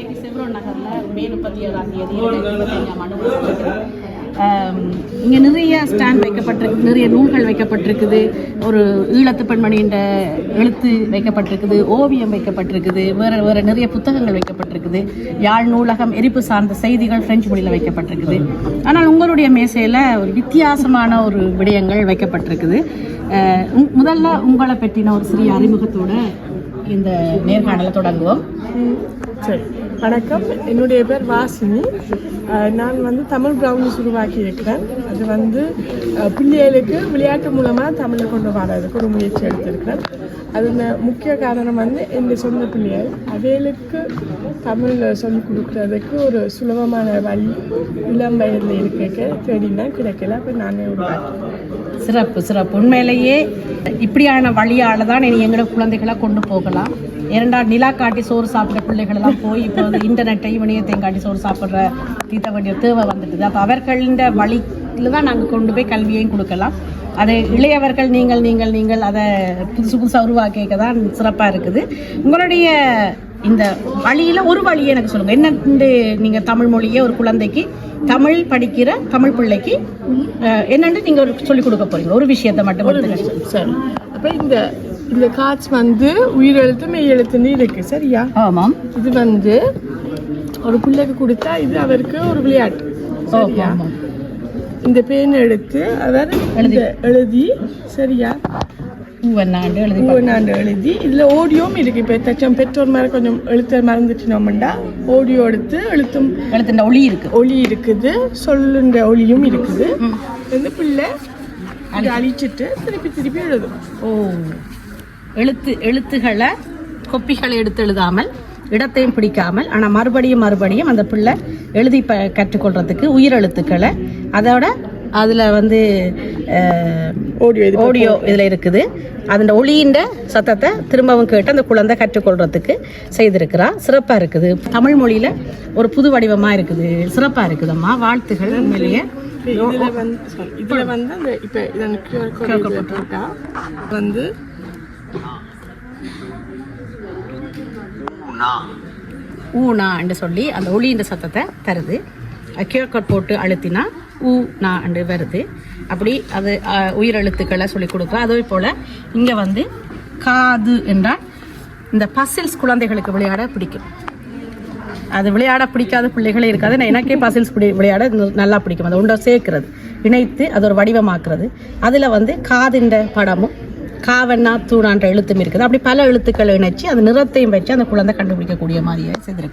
இன்றைக்கு செவ்ரோன் நகரில் மே முப்பத்தி ஏழாம் தேதி இங்கே நிறைய ஸ்டாண்ட் வைக்கப்பட்டிருக்கு நிறைய நூல்கள் வைக்கப்பட்டிருக்குது. ஒரு ஈழத்து பெண்மணின்ற எழுத்து வைக்கப்பட்டிருக்குது ஓவியம் வைக்கப்பட்டிருக்குது வேறு வேறு நிறைய புத்தகங்கள் வைக்கப்பட்டிருக்குது. யாழ் நூலகம் எரிப்பு சார்ந்த செய்திகள் பிரெஞ்சு மொழியில் வைக்கப்பட்டிருக்குது. ஆனால் உங்களுடைய மேசையில் ஒரு வித்தியாசமான ஒரு விடயங்கள் வைக்கப்பட்டிருக்குது. முதல்ல உங்களை பற்றின ஒரு சிறிய அறிமுகத்தோட இந்த நேர்காணலை தொடங்குவோம். சரி வணக்கம். என்னுடைய பேர் வாசினி. நான் வந்து தமிழ் ப்ரௌனிஸ் உருவாக்கி இருக்கிறேன் அது வந்து பிள்ளைகளுக்கு விளையாட்டு மூலமாக தமிழை கொண்டு வரதுக்கு ஒரு முயற்சி எடுத்திருக்கிறேன். அதில் முக்கிய காரணம் வந்து எங்கள் சொந்த பிள்ளைகள். அவைகளுக்கு தமிழ் சொல்லிக் கொடுக்குறதுக்கு ஒரு சுலபமான வழி இளம் வயதில் இருக்க தேடினா கிடைக்கல அப்போ நானே உருவாக்கி சிறப்பு சிறப்பு. உண்மையிலேயே இப்படியான வழியால் தான் இனி எங்களோட குழந்தைகளை கொண்டு போகலாம். இரண்டா நிலா காட்டி சோறு சாப்பிட்ற பிள்ளைகளெல்லாம் போய் இப்போ வந்து இன்டர்நெட்டையும் இணையத்தையும் காட்டி சோறு சாப்பிட்ற தீர்த்த வேண்டிய தேவை வந்துட்டுது. அப்போ அவர்களின் வழியில் தான் நாங்கள் கொண்டு போய் கல்வியையும் கொடுக்கலாம். அதை இளையவர்கள் நீங்கள் நீங்கள் நீங்கள் அதை புதுசு புதுசாக உருவாக்கிக்க தான் சிறப்பாக இருக்குது. உங்களுடைய இந்த வழியில் ஒரு வழியை எனக்கு சொல்லுங்கள் என்ன நீங்கள் தமிழ் மொழியை ஒரு குழந்தைக்கு தமிழ் படிக்கிற தமிழ் பிள்ளைக்கு அஹ், என்னன்னு நீங்கள் ஒரு சொல்லிக் கொடுக்க போறீங்க. ஒரு விஷயத்தை மட்டும். சரி அப்போ இந்த இந்த காட்ச் வந்து உயிரெழுத்து மெய் எழுத்துன்னு இருக்கு சரியா? ஆமாம். இது வந்து ஒரு பிள்ளைக்கு கொடுத்தா இது அவருக்கு ஒரு விளையாட்டு சரியா? இந்த பேன் எடுத்து அவர் எழுதி சரியா? பூவன்னாண்டு எழுதி நான் எழுதி. இதுல ஓடியோவும் இருக்கு. இப்போ தச்சம் பெற்றோர் மேல கொஞ்சம் எழுத்த மறந்துட்டோம்டா ஓடியோ எடுத்து எழுத்தும் எழுத்துன்ற ஒளி இருக்கு. ஒளி இருக்குது. சொல்லுன்ற ஒளியும் இருக்குது. இந்த பிள்ளை அதை அழிச்சிட்டு திருப்பி திருப்பி எழுதும். ஓ. எழுத்து எழுத்துக்களை கொப்பிகளை எடுத்து எழுதாமல் இடத்தையும் பிடிக்காமல் ஆனால் மறுபடியும் மறுபடியும் அந்த பிள்ளை எழுதி ப கற்றுக்கொள்றதுக்கு உயிரெழுத்துக்களை அதோட அதில் வந்து இது ஆடியோ இதில் இருக்குது. அதோட ஒளியின் சத்தத்தை திரும்பவும் கேட்டு அந்த குழந்தை கற்றுக்கொள்றதுக்கு செய்திருக்கிறா. சிறப்பாக இருக்குது. தமிழ் மொழியில் ஒரு புது வடிவமாக இருக்குது. சிறப்பாக இருக்குதம்மா. வாழ்த்துகள் உண்மையிலேயே. இதுல வந்து இதுல வந்து அந்த இப்ப இதன் இதுல போட்டா வந்து ஊனான்னு சொல்லி அந்த ஒளியின் சத்தத்தை தருது. கியூஆர் கோட் போட்டு அழுத்தினா ஊ நா அண்டு வருது. அப்படி அது உயிரெழுத்துக்களை சொல்லி கொடுக்கும் அதே போல் இங்கே வந்து காது என்றால் இந்த பசில்ஸ் குழந்தைகளுக்கு விளையாட பிடிக்கும். அது விளையாட பிடிக்காத பிள்ளைகளே இருக்காது. நான் எனக்கே பசில்ஸ் பிடி விளையாட நல்லா பிடிக்கும். அதை உண்டை சேர்க்கிறது. இணைத்து அது ஒரு வடிவமாக்குறது. அதில் வந்து காதுன்ற படமும் காவண்ணா தூணான்ற எழுத்தும் இருக்குது. அப்படி பல எழுத்துக்களை இணைச்சி அந்த நிறத்தையும் வச்சு அந்த குழந்தை கண்டுபிடிக்கக்கூடிய மாதிரியே செய்திருக்கு